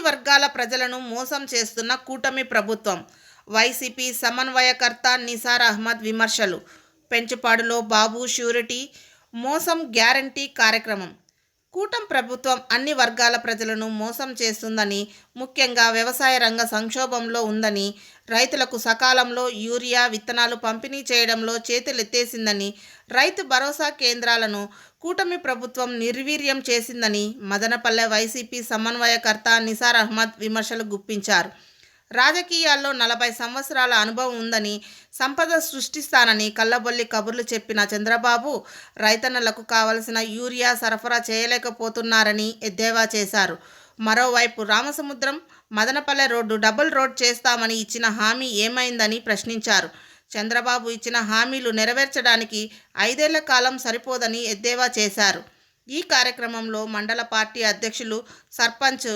అన్ని వర్గాల ప్రజలను మోసం చేస్తున్న కూటమి ప్రభుత్వం. వైసీపీ సమన్వయకర్త నిసార్ అహ్మద్ విమర్శలు. పెంచుపాడులో బాబు షూరిటీ మోసం గ్యారంటీ కార్యక్రమం. కూటం ప్రభుత్వం అన్ని వర్గాల ప్రజలను మోసం చేస్తుందని ముఖ్యంగా వ్యవసాయ రంగ సంక్షోభంలో ఉందని రైతులకు సకాలంలో యూరియా విత్తనాలు పంపిణీ చేయడంలో చేతులెత్తేసిందని రైతు భరోసా కేంద్రాలను కూటమి ప్రభుత్వం నిర్వీర్యం చేసిందని మదనపల్లె వైసీపీ సమన్వయకర్త నిసార్ అహ్మద్ విమర్శలు గుప్పించారు. రాజకీయాల్లో నలభై సంవత్సరాల అనుభవం ఉందని సంపద సృష్టిస్తానని కళ్ళబొల్లి కబుర్లు చెప్పిన చంద్రబాబు రైతన్నలకు కావలసిన యూరియా సరఫరా చేయలేకపోతున్నారని ఎద్దేవా చేశారు. మరోవైపు Ramasamudram Madanapalle road double road చేస్తామని ఇచ్చిన హామీ ఏమైందని ప్రశ్నించారు. చంద్రబాబు ఇచ్చిన హామీలు నెరవేర్చడానికి ఐదేళ్ళ కాలం సరిపోదని ఎద్దేవా చేశారు. ఈ కార్యక్రమంలో మండల పార్టీ అధ్యక్షులు సర్పంచ్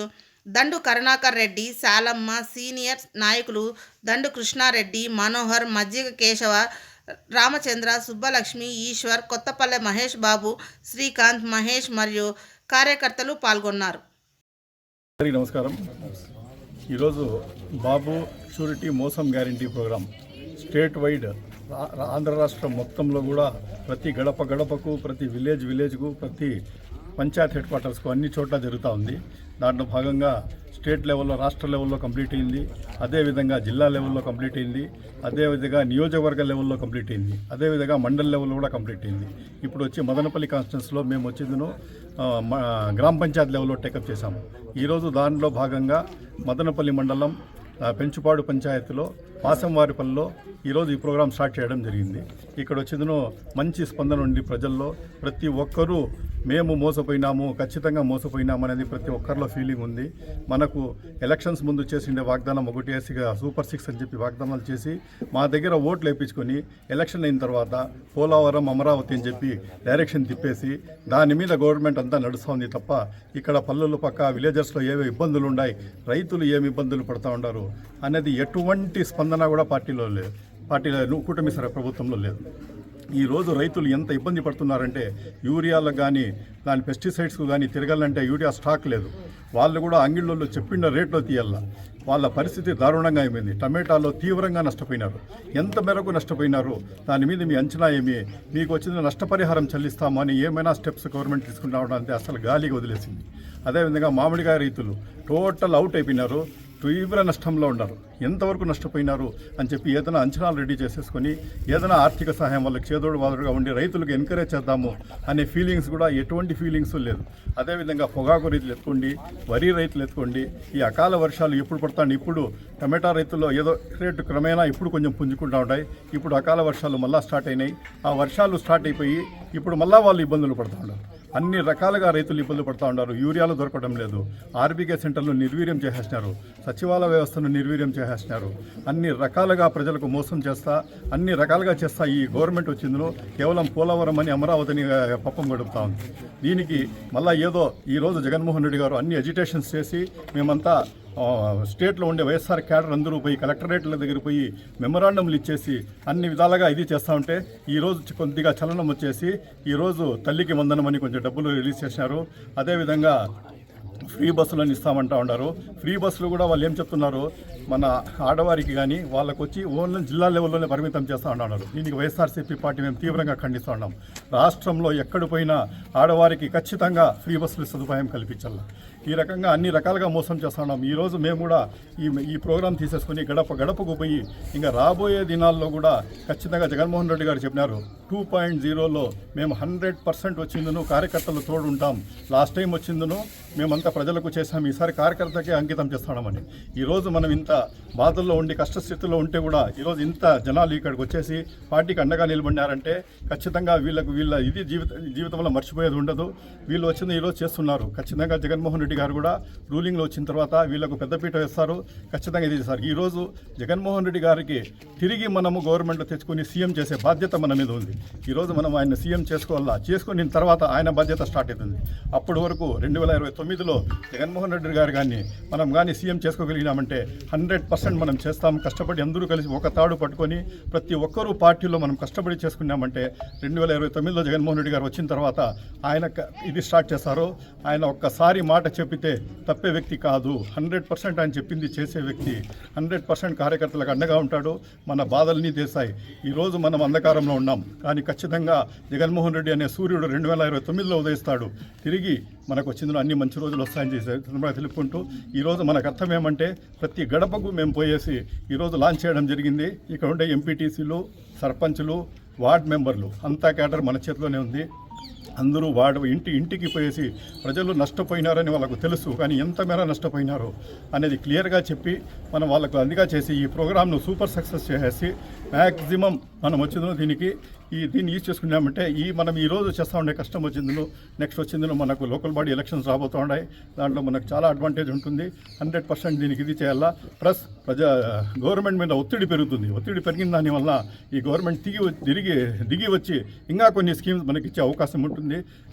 దండు కరుణాకర్ రెడ్డి శాలమ్మ సీనియర్ నాయకులు దండు కృష్ణారెడ్డి మనోహర్ మజ్జిగ కేశవ రామచంద్ర సుబ్బలక్ష్మి ఈశ్వర్ కొత్తపల్లె మహేష్ బాబు శ్రీకాంత్ మహేష్ మరియు కార్యకర్తలు పాల్గొన్నారు. అందరికీ నమస్కారం. ఈరోజు బాబు షూరిటీ మోసం గ్యారంటీ ప్రోగ్రాం స్టేట్ వైడ్ రా- ఆంధ్ర రాష్ట్రం మొత్తంలో కూడా ప్రతి గడప గడపకు ప్రతి విలేజ్ విలేజ్కు ప్రతి పంచాయత్ హెడ్ క్వార్టర్స్కు అన్ని చోట్ల జరుగుతూ ఉంది. దాంట్లో భాగంగా స్టేట్ లెవెల్లో రాష్ట్ర లెవెల్లో కంప్లీట్ అయింది. అదేవిధంగా జిల్లా లెవెల్లో కంప్లీట్ అయింది. అదేవిధంగా నియోజకవర్గ లెవెల్లో కంప్లీట్ అయింది. అదేవిధంగా మండల్ లెవెల్లో కూడా కంప్లీట్ అయింది. ఇప్పుడు వచ్చి మదనపల్లి కాన్స్టిట్యూన్స్లో మేము వచ్చిందను గ్రామ పంచాయత్ లెవెల్లో టేకప్ చేశాము. ఈరోజు దానిలో భాగంగా మదనపల్లి మండలం పెంచుపాడు పంచాయతీలో పాసంవారిపల్లిలో ఈరోజు ఈ ప్రోగ్రాం స్టార్ట్ చేయడం జరిగింది. ఇక్కడ వచ్చిందనో మంచి స్పందన ఉండి ప్రజల్లో ప్రతి ఒక్కరూ మేము మోసపోయినాము ఖచ్చితంగా మోసపోయినాము అనేది ప్రతి ఒక్కరిలో ఫీలింగ్ ఉంది. మనకు ఎలక్షన్స్ ముందు చేసిండే వాగ్దానం ఒకటి వేసిగా సూపర్ సిక్స్ అని చెప్పి వాగ్దానాలు చేసి మా దగ్గర ఓట్లు వేయించుకొని ఎలక్షన్ అయిన తర్వాత పోలవరం అమరావతి అని చెప్పి డైరెక్షన్ తిప్పేసి దాని మీద గవర్నమెంట్ అంతా నడుస్తుంది తప్ప ఇక్కడ పల్లెల పక్క విలేజర్స్లో ఏవే ఇబ్బందులు ఉన్నాయి రైతులు ఏమి ఇబ్బందులు పడుతూ ఉన్నారు అనేది ఎటువంటి స్పందన కూడా పార్టీలో లేదు. పార్టీలో కూటమి సరే ప్రభుత్వంలో లేదు. ఈరోజు రైతులు ఎంత ఇబ్బంది పడుతున్నారంటే యూరియాలకు కానీ దాని పెస్టిసైడ్స్కు కానీ తిరగాలంటే యూరియా స్టాక్ లేదు. వాళ్ళు కూడా అంగిళ్ళల్లో చెప్పిన రేట్లో తీయాల. వాళ్ళ పరిస్థితి దారుణంగా అయిపోయింది. టమాటాలో తీవ్రంగా నష్టపోయినారు. ఎంత మేరకు నష్టపోయినారు? దాని మీద మీ అంచనా ఏమి? మీకు వచ్చిన నష్టపరిహారం చెల్లిస్తామని ఏమైనా స్టెప్స్ గవర్నమెంట్ తీసుకుంటా అంటే అసలు గాలికి వదిలేసింది. అదేవిధంగా మామిడికాయ రైతులు టోటల్ అవుట్ అయిపోయినారు. తీవ్ర నష్టంలో ఉన్నారు. ఎంతవరకు నష్టపోయినారు అని చెప్పి ఏదైనా అంచనాలు రెడీ చేసేసుకొని ఏదైనా ఆర్థిక సహాయం వాళ్ళకి చేదోడు వాదుడుగా ఉండి రైతులకు ఎంకరేజ్ చేద్దాము అనే ఫీలింగ్స్ కూడా ఎటువంటి ఫీలింగ్స్ లేదు. అదేవిధంగా పొగాకు రైతులు ఎత్తుకోండి వరి రైతులు ఎత్తుకోండి ఈ అకాల వర్షాలు ఎప్పుడు పడతాయి ఇప్పుడు టమాటా రైతుల్లో ఏదో రేటు క్రమేణా ఇప్పుడు కొంచెం పుంజుకుంటూ ఉంటాయి. ఇప్పుడు అకాల వర్షాలు మళ్ళీ స్టార్ట్ అయినాయి. ఆ వర్షాలు స్టార్ట్ అయిపోయి ఇప్పుడు మళ్ళీ వాళ్ళు ఇబ్బందులు పడుతూ ఉన్నారు. అన్ని రకాలుగా రైతులు ఇబ్బందులు పడుతూ ఉన్నారు. యూరియాలు దొరకడం లేదు. ఆర్బీకే సెంటర్లు నిర్వీర్యం చేసేసినారు. సచివాలయ వ్యవస్థను నిర్వీర్యం చేసేసినారు. అన్ని రకాలుగా ప్రజలకు మోసం చేస్తా అన్ని రకాలుగా చేస్తా ఈ గవర్నమెంట్ వచ్చిందో కేవలం పోలవరం అని అమరావతిని పప్పం గడుపుతా ఉంది. దీనికి మళ్ళీ ఏదో ఈరోజు జగన్మోహన్ రెడ్డి గారు అన్ని ఎడ్యుటేషన్స్ చేసి మేమంతా స్టేట్లో ఉండే వైఎస్ఆర్ క్యాడర్ అందరూ పోయి కలెక్టరేట్ల దగ్గర పోయి మెమరాండంలు ఇచ్చేసి అన్ని విధాలుగా ఇది చేస్తూ ఉంటే ఈరోజు కొద్దిగా చలనం వచ్చేసి ఈరోజు తల్లికి వందనమని కొంచెం డబ్బులు రిలీజ్ చేశారు. అదేవిధంగా ఫ్రీ బస్సులను ఇస్తామంటా ఉన్నారు. ఫ్రీ బస్సులు కూడా వాళ్ళు ఏం చెప్తున్నారు? మన ఆడవారికి కానీ వాళ్ళకు వచ్చి ఓన్లీ జిల్లా లెవెల్లోనే పరిమితం చేస్తూ ఉన్నారు. దీనికి వైఎస్ఆర్సీపీ పార్టీ మేము తీవ్రంగా ఖండిస్తూ ఉన్నాం. రాష్ట్రంలో ఎక్కడ పోయినా ఆడవారికి ఖచ్చితంగా ఫ్రీ బస్సులు సదుపాయం కల్పించాలి. ఈ రకంగా అన్ని రకాలుగా మోసం చేస్తూ ఉన్నాం. ఈరోజు మేము కూడా ఈ ఈ ప్రోగ్రాం తీసేసుకుని గడప గడపకు పోయి ఇంకా రాబోయే దినాల్లో కూడా ఖచ్చితంగా జగన్మోహన్ రెడ్డి గారు చెప్పినారు. టూ పాయింట్ జీరోలో మేము హండ్రెడ్ పర్సెంట్ వచ్చిందను కార్యకర్తలు తోడు ఉంటాం లాస్ట్ టైం వచ్చిందను మేమంతా ప్రజలకు చేసాం ఈసారి కార్యకర్తకే అంకితం చేస్తామని ఈరోజు మనం ఇంత బాధల్లో ఉండి కష్టస్థితిలో ఉంటే కూడా ఈరోజు ఇంత జనాలు ఇక్కడికి వచ్చేసి పార్టీకి అండగా నిలబడినారంటే ఖచ్చితంగా వీళ్ళకు వీళ్ళ ఇది జీవిత జీవితంలో మర్చిపోయేది ఉండదు. వీళ్ళు వచ్చింది ఈరోజు చేస్తున్నారు. ఖచ్చితంగా జగన్మోహన్ రెడ్డి గారు కూడా రూలింగ్లో వచ్చిన తర్వాత వీళ్ళకు పెద్దపీట వేస్తారు. ఖచ్చితంగా ఇది చేస్తారు ఈరోజు జగన్మోహన్ రెడ్డి గారికి తిరిగి మనము గవర్నమెంట్ తెచ్చుకొని సీఎం చేసే బాధ్యత మన మీద ఉంది. ఈరోజు మనం ఆయన సీఎం చేసుకోవాలా? చేసుకున్న తర్వాత ఆయన బాధ్యత స్టార్ట్ అవుతుంది అప్పటి వరకు రెండు వేల ఇరవై తొమ్మిదిలో జగన్మోహన్ రెడ్డి గారు కానీ మనం కానీ సీఎం చేసుకోగలిగినామంటే హండ్రెడ్ పర్సెంట్ మనం చేస్తాం. కష్టపడి అందరూ కలిసి ఒక తాడు పట్టుకొని ప్రతి ఒక్కరూ పార్టీలో మనం కష్టపడి చేసుకున్నామంటే రెండు వేల ఇరవై తొమ్మిదిలో జగన్మోహన్ రెడ్డి గారు వచ్చిన తర్వాత ఆయన ఇది స్టార్ట్ చేస్తారు ఆయన ఒక్కసారి మాట చెప్పితే తప్పే వ్యక్తి కాదు. హండ్రెడ్ పర్సెంట్ ఆయన చెప్పింది చేసే వ్యక్తి. హండ్రెడ్ పర్సెంట్ కార్యకర్తలకు అండగా ఉంటాడు. మన బాధల్ని తీస్తాయి ఈరోజు మనం అంధకారంలో ఉన్నాం. కానీ ఖచ్చితంగా జగన్మోహన్ రెడ్డి అనే సూర్యుడు రెండు వేల ఇరవై తొమ్మిదిలో ఉదయిస్తాడు. తిరిగి మనకు వచ్చిందిలో అన్ని మంచి రోజులు వస్తాయని చేసే చంద్రబాబు తెలుపుకుంటూ ఈరోజు మనకు అర్థం ఏమంటే ప్రతి గడపకు మేము పోయేసి ఈరోజు లాంచ్ చేయడం జరిగింది. ఇక్కడ ఉండే ఎంపీటీసీలు సర్పంచులు వార్డ్ మెంబర్లు అంతా క్యాడర్ మన చేతిలోనే ఉంది. అందరూ వాడు ఇంటి ఇంటికి పోయేసి ప్రజలు నష్టపోయినారని వాళ్ళకు తెలుసు కానీ ఎంత మేర నష్టపోయినారో అనేది క్లియర్గా చెప్పి మనం వాళ్ళకు అందుగా చేసి ఈ ప్రోగ్రామ్ను సూపర్ సక్సెస్ చేసేసి మ్యాక్సిమం మనం వచ్చిందో దీనికి ఈ దీన్ని యూజ్ చేసుకున్నామంటే ఈ మనం ఈ రోజు చేస్తూ ఉండే కష్టం వచ్చిందో నెక్స్ట్ వచ్చిందో మనకు లోకల్ బాడీ ఎలక్షన్స్ రాబోతూ ఉన్నాయి. దాంట్లో మనకు చాలా అడ్వాంటేజ్ ఉంటుంది. హండ్రెడ్ పర్సెంట్ దీనికి ఇది చేయాలా? ప్లస్ ప్రజా గవర్నమెంట్ మీద ఒత్తిడి పెరుగుతుంది. ఒత్తిడి పెరిగిన దానివల్ల ఈ గవర్నమెంట్ దిగి వ- తిరిగి దిగి వచ్చి ఇంకా కొన్ని స్కీమ్స్ మనకి ఇచ్చే అవకాశం ఉంటుంది.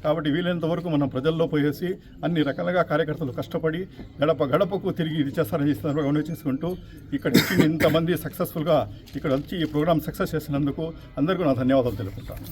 కాబట్టి వీలైనంత వరకు మనం ప్రజల్లో పోయేసి అన్ని రకాలుగా కార్యకర్తలు కష్టపడి గడప గడపకు తిరిగి ఇది చేస్తారని చేస్తున్నారు సందర్భంగా చేసుకుంటూ ఇక్కడ వచ్చి ఇంతమంది సక్సెస్ఫుల్గా ఇక్కడ వచ్చి ఈ ప్రోగ్రామ్ సక్సెస్ చేసినందుకు అందరికీ నా ధన్యవాదాలు తెలుపుకుంటాను.